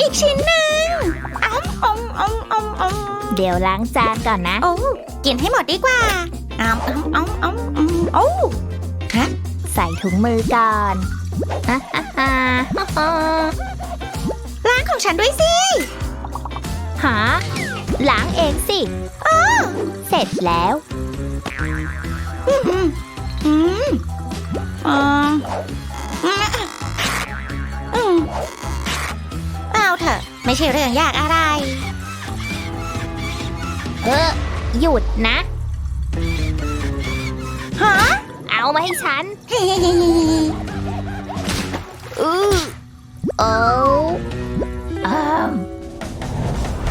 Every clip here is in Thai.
อีกชิ้นหนึ่งอ้อมอมอมอมอมเดี๋ยวล้างจานก่อนนะ โอ้กินให้หมดดีกว่าอ้อมอ้อมอ้อมอ้อมโอ้ใส่ถุงมือก่อนฮ่าฮ่าฮ่าฮ่าล้างของฉันด้วยสิหาล้างเองสิเสร็จแล้วอืมอืมอ่าอืม ไม่ใช่เรื่องยากอะไร เออ หยุดนะ ฮะ เอามาให้ฉันเฮ้ยอือโอ้อม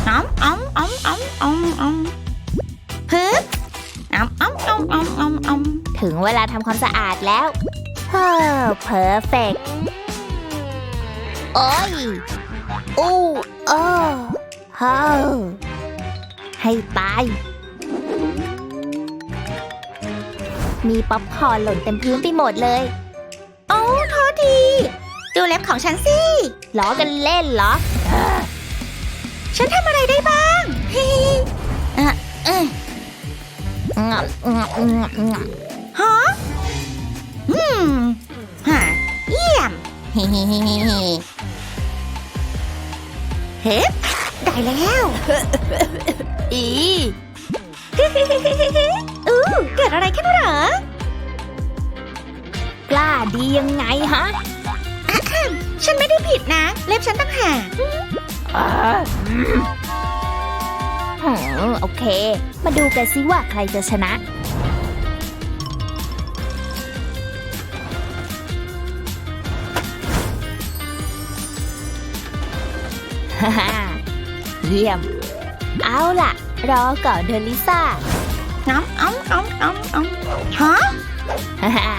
อ้อมอ้อมอ้อมอ้อมอ้อมอ้อมฮึบอ้อมอ้อมอ้อมอ้อมอ้อมอมถึงเวลาทำความสะอาดแล้วเฮ้อเพอร์เฟกต์ โอ้ยอู้โอ้เฮ้อให้ตาย มีป๊อปคอร์นหล่นเต็มพื้นไปหมดเลย โอ้โทษที ดูเล็บของฉันสิล้อกันเล่นเหรอ ฉันทำอะไรได้บ้าง เฮ้ยเอ่อเอ้ย เฮ้เฮ้เฮ้เฮ้เฮ้เฮ้ได้แล้ว อีอู้เกิดอะไรขึ้นเหรอ กล้าดียังไงฮะฉันไม่ได้ผิดนะ เล็บฉันตั้งหากอ่าอืมโอเค มาดูกันสิว่าใครจะชนะ ฮ่าฮ่าเยี่ยม เอาล่ะ รอก่อนเดอลิซ่าอ้อมอ้อมอ้อมอ้อมอ้อมฮะฮ่าฮ่า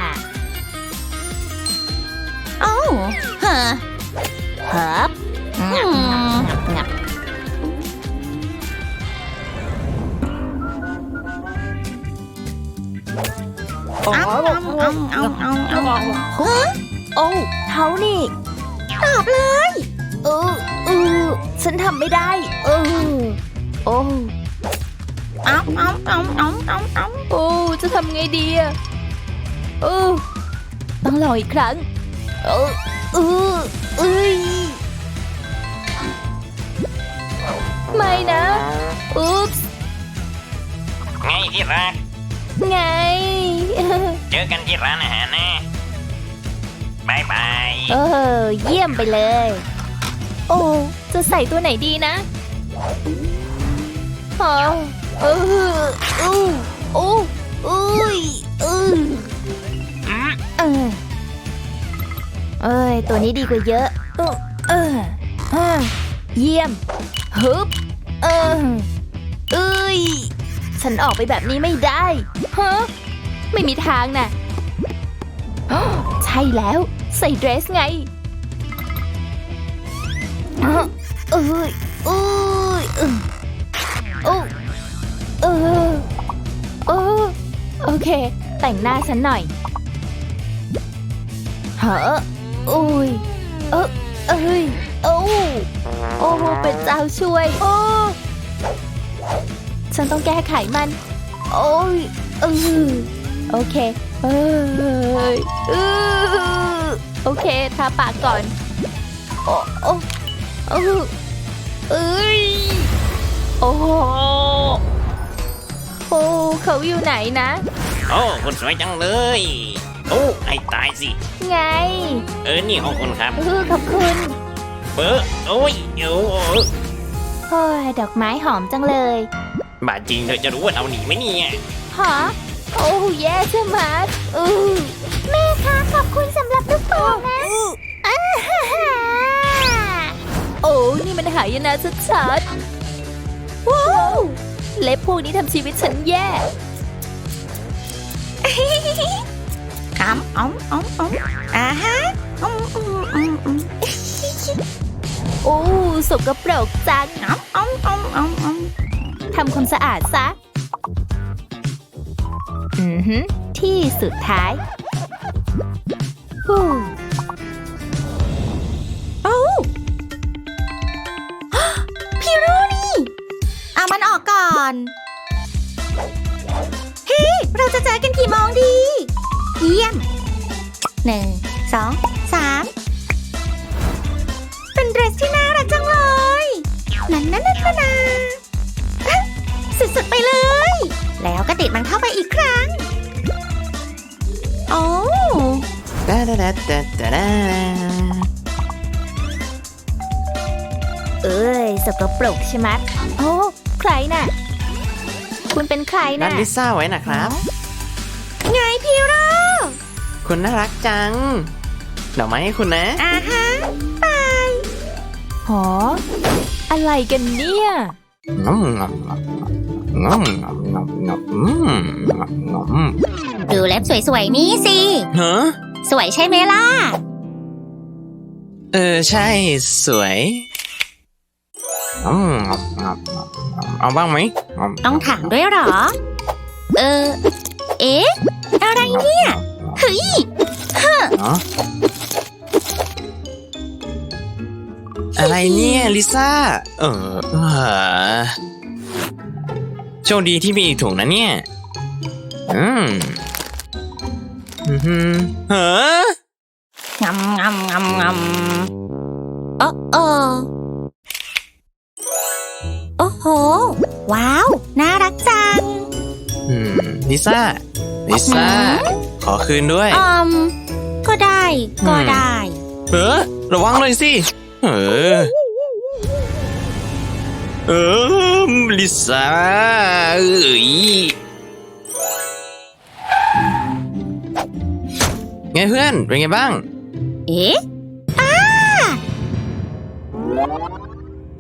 โอ้ฮะเฮิบงับงับงับงับอ้อมอ้อมอ้อมอ้อมอ้อมอ้อมอ้อมฮะโอ้เขานี่ตอบเลยเออเออฉันทำไม่ได้ เออ โอ้อ้อมอ้อมอ้อมอ้อมอ้อมอ้อมโอ้จะทำไงดีอะเออต้องลองอีกครั้ง เออเออเอ้ยไม่นะอุ๊ปส์ไงที่รัก ไง เจอกันที่ร้านอาหารนะบายบาย เออ เยี่ยมไปเลย โอ้ จะใส่ตัวไหนดีนะฮะเอออู้อู้อุ้ยอืออืมเออเอ้ย ตัวนี้ดีกว่าเยอะ เออเออเยี่ยมฮึบเออเอ้ย ฉันออกไปแบบนี้ไม่ได้ฮะไม่มีทางน่ะใช่แล้ว ใส่เดรสไง เอ้ยเอ้ยเออโอ้เออเออโอเค แต่งหน้าฉันหน่อยเหอะอุ้ยเออเอ้ยโอ้โอ้เป็นเจ้าช่วย โอ้ ฉันต้องแก้ไขมัน โอ้ยเออโอเค เอ้ยเออโอเค ทาปากก่อน โอ้โอ้ เออเอ้ยโอ้โหโอ้เขาอยู่ไหนนะ โอ้คุณสวยจังเลย โอ้ให้ตายสิ ไง เออ นี่ของคุณครับ เออขอบคุณเออโอ้ยโอ้โอ้โอ้ยดอกไม้หอมจังเลยบาดจริงเธอจะรู้ว่าเราหนีไหมเนี่ยฮะโอ้แย่ใช่ไหมอือแม่คะขอบคุณสำหรับลูกโป่งนะอ่าฮ่าฮ่า โอ้นี่มันหายนะชัดๆ ว้าว เล็บพวกนี้ทำชีวิตฉันแย่อ้อมอ้อมอ้อมอ้อมอ่าฮะอ้อมอ้อมอ้อมอ้อมโอ้สกปรกจังอ้อมอ้อมอ้อมอ้อมอ้อมทำความสะอาดซะ อือหือที่สุดท้ายฮู้ เฮ้ เราจะเจอกันกี่โมงดี เยี่ยมหนึ่งสองสามเป็นเดรสที่น่ารักจังเลย นั่นนั่นนั่นนาสุดๆไปเลย แล้วก็ติดมันเข้าไปอีกครั้ง โอ้ตาดาดาดาดาเอ้ยสกปรกใช่ไหมโอ้ ใครน่ะ คุณเป็นใครนัดน่ะลิซ่าไว้นะครับ ไงพี่โรคุณน่ารักจังดอกไม้ให้คุณนะอ่าฮะไปหออะไรกันเนี่ยงมงมงมงมงมงมอืมงมงมดูเล็บสวยๆนี่สิฮะสวยใช่ไหมล่ะ เออ ใช่ สวย งมงมงมงมเอาบ้างไหมงมต้องถามด้วยเหรอ เออ เอ๊ะ อะไรเนี่ย เฮ้ยเนาะอะไรเนี่ยลิซ่าเออเออโชคดีที่มีอีกถุงนะเนี่ย อืมอือหือเฮ้องำงำงำงำโอ้โอโอ้ โห ว้าว น่ารักจัง อืมลิซ่าลิซ่า ขอคืนด้วยอืมก็ได้ ก็ได้ เออระวังเลยสิ เออ เออลิซ่าเอ้ยไงเพื่อน เป็นไงบ้าง เอ๊ะ อ้า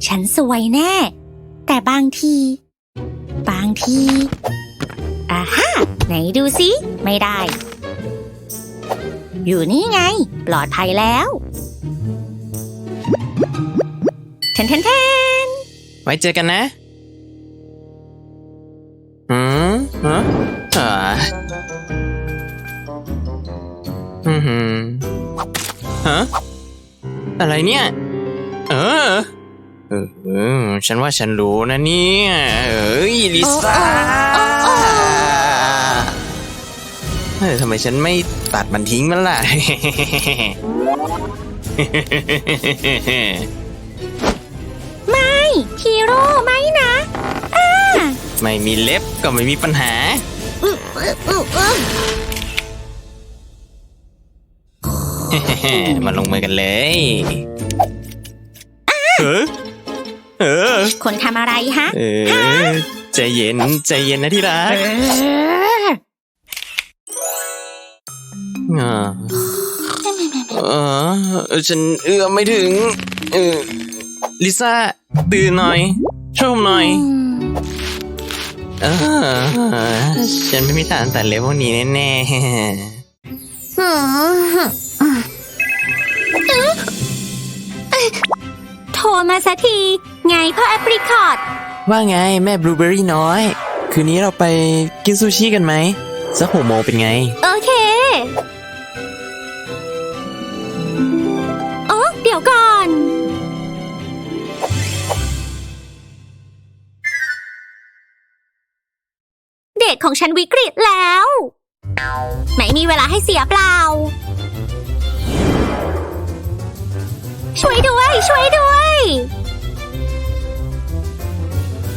ฉันสวยแน่ แต่บางที บางทีอ่าฮะไหนดูสิไม่ได้ อยู่นี่ไง ปลอดภัยแล้วเทนเทนเทนไว้เจอกันนะอืมฮะอ่าอืมหืมฮะอะไรเนี่ย เออ เออเออฉันว่าฉันรู้นะเนี่ยเอ้ยลิซ่าเออทำไมฉันไม่ตัดมันทิ้งมันล่ะ ไม่ฮีโร่ไม่นะไม่มีเล็บก็ไม่มีปัญหา อึ๊บอึ๊บอึ๊บอึ๊บมาลงมือกันเลยเออเออ คนทำอะไรฮะ เออใจเย็นใจเย็นนะที่รักเอออ่าเออฉันเอื้อมไม่ถึง เออลิซ่า ตื่นหน่อยช่วยผมหน่อยเออฉันไม่มีทางตัดเล็บพวกนี้แน่โทรมาสักที ไงพ่อแอปริคอตๆว่าไงแม่บลูเบอรี่น้อย คืนนี้เราไปกินซูชิกันไหมสักหกโมงเป็นไง โอเคโอ้เดี๋ยวก่อน เดทของฉันวิกฤตแล้ว ไม่มีเวลาให้เสียเปล่า ช่วยด้วย ช่วยด้วย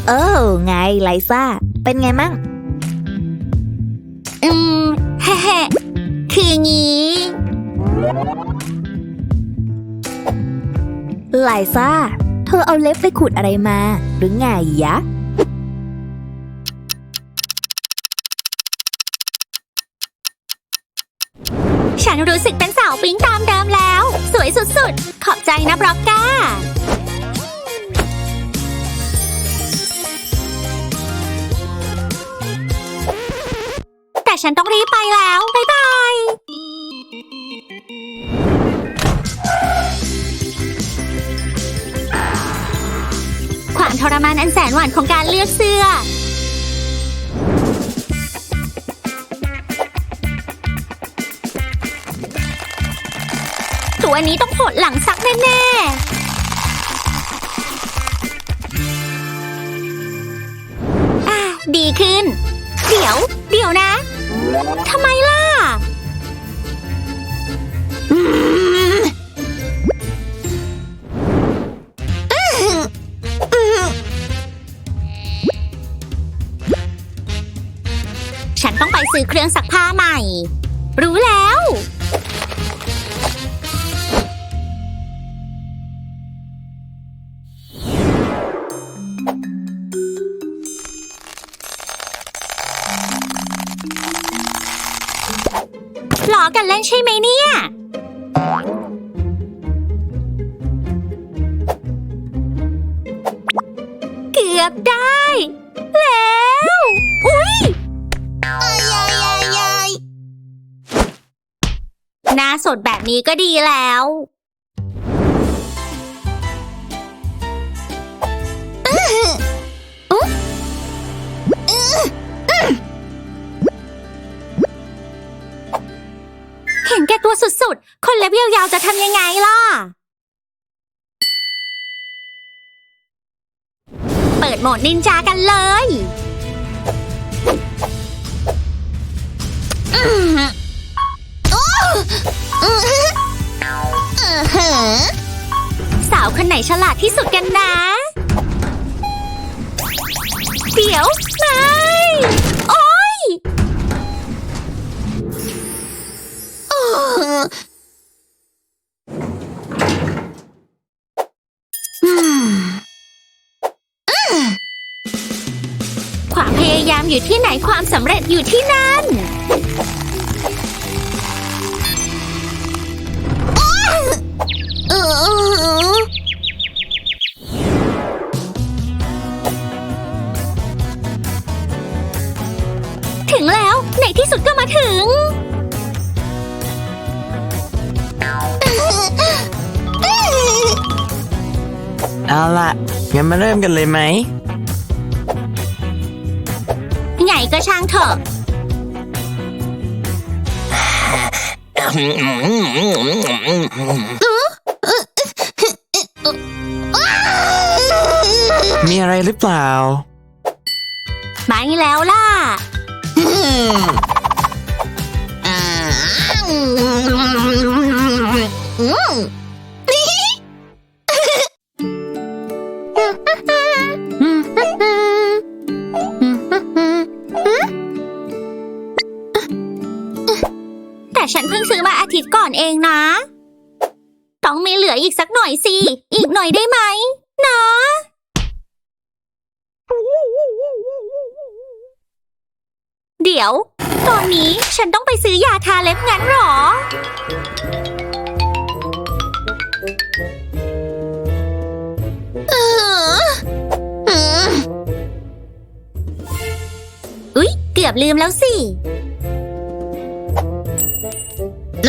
เออไงไลซ่า เป็นไงมั่ง อืมแฮ่ๆคืองี้ไลซ่า เธอเอาเล็บไปขุดอะไรมา หรือไงยะ ฉันรู้สึกเป็นสาวปิ๊งตามเดิมแล้ว สวยสุดๆ ขอบใจนะบล็อกก้า ฉันต้องรีบไปแล้ว บ๊ายบาย ความทรมานอันแสนหวานของการเลือกเสื้อ ตัวนี้ต้องปดหลังซักแน่ๆอะดีขึ้น เดี๋ยว เดี๋ยวนะ ทำไมล่ะฉันต้องไปซื้อเครื่องซักผ้าใหม่ รู้แล้ว กันเล่นใช่ไหมเนี่ย เกือบได้ แล้ว อุ้ยหน้าสดแบบนี้ก็ดีแล้ว วสุดๆ คนเล็บยาวๆจะทำยังไงล่ะ เปิดโหมดนินจากันเลยสาวคนไหนฉลาดที่สุดกันนะ เดี๋ยวม่โอยู่ที่ไหนความสำเร็จอยู่ที่นั่นถึงแล้วในที่สุดก็มาถึง เอาล่ะงั้นมาเริ่มกันเลยไหม ก็ช่างเถอะ มีอะไรหรือเปล่าไม่แล้วล่ะแต่ งซื้อมาอาทิตย์ก่อนเองนะ ต้องมีเหลืออีกสักหน่อยสิ อีกหน่อยได้ไหม นะ เดี๋ยว ตอนนี้ฉันต้องไปซื้อยาทาเล็บงั้นหรออุ๊ยเกือบลืมแล้วสิ ไ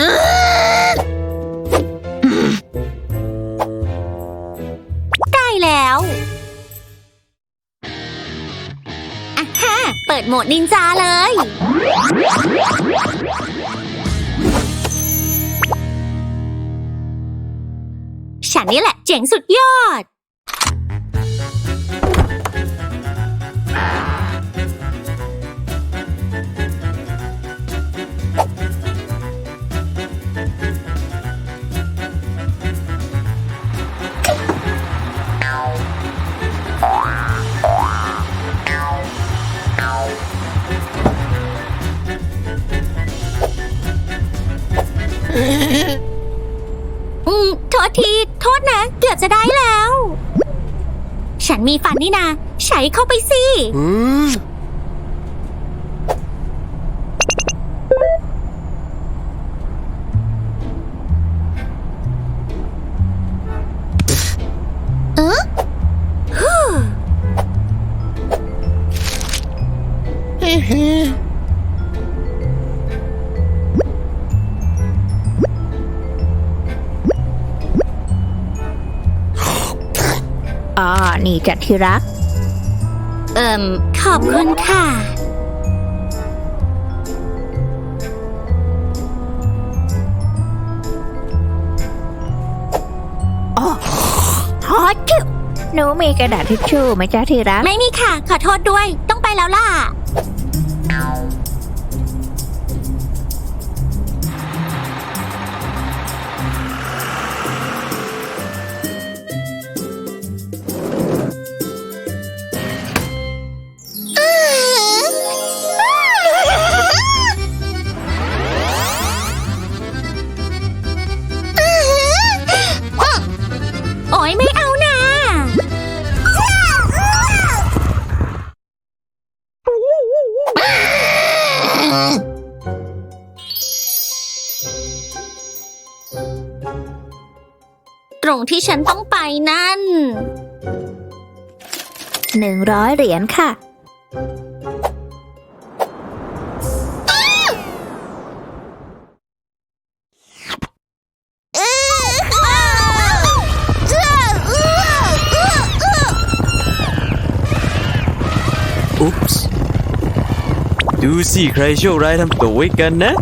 ด้แล้วอะฮะเปิดโหมดนินจาเลย ฉันนี่แหละเจ๋งสุดยอด ฝันนี่นาใช้เข้าไปสิ อืม จัดที่รัก เอิ่ม ขอบคุณค่ะฮอตชิวหนูมีกระดาษทิชชู่ไหมจ๊ะที่รัก ไม่มีค่ะ ขอโทษด้วย ต้องไปแล้วล่ะ รงที่ฉันต้องไปนั่นหนึ่งร้อยเหรียญค่ะ อุ๊ปส์ดูสิใครโชคร้ายทำตัวไว้กันนะ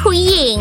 ผู้หญิง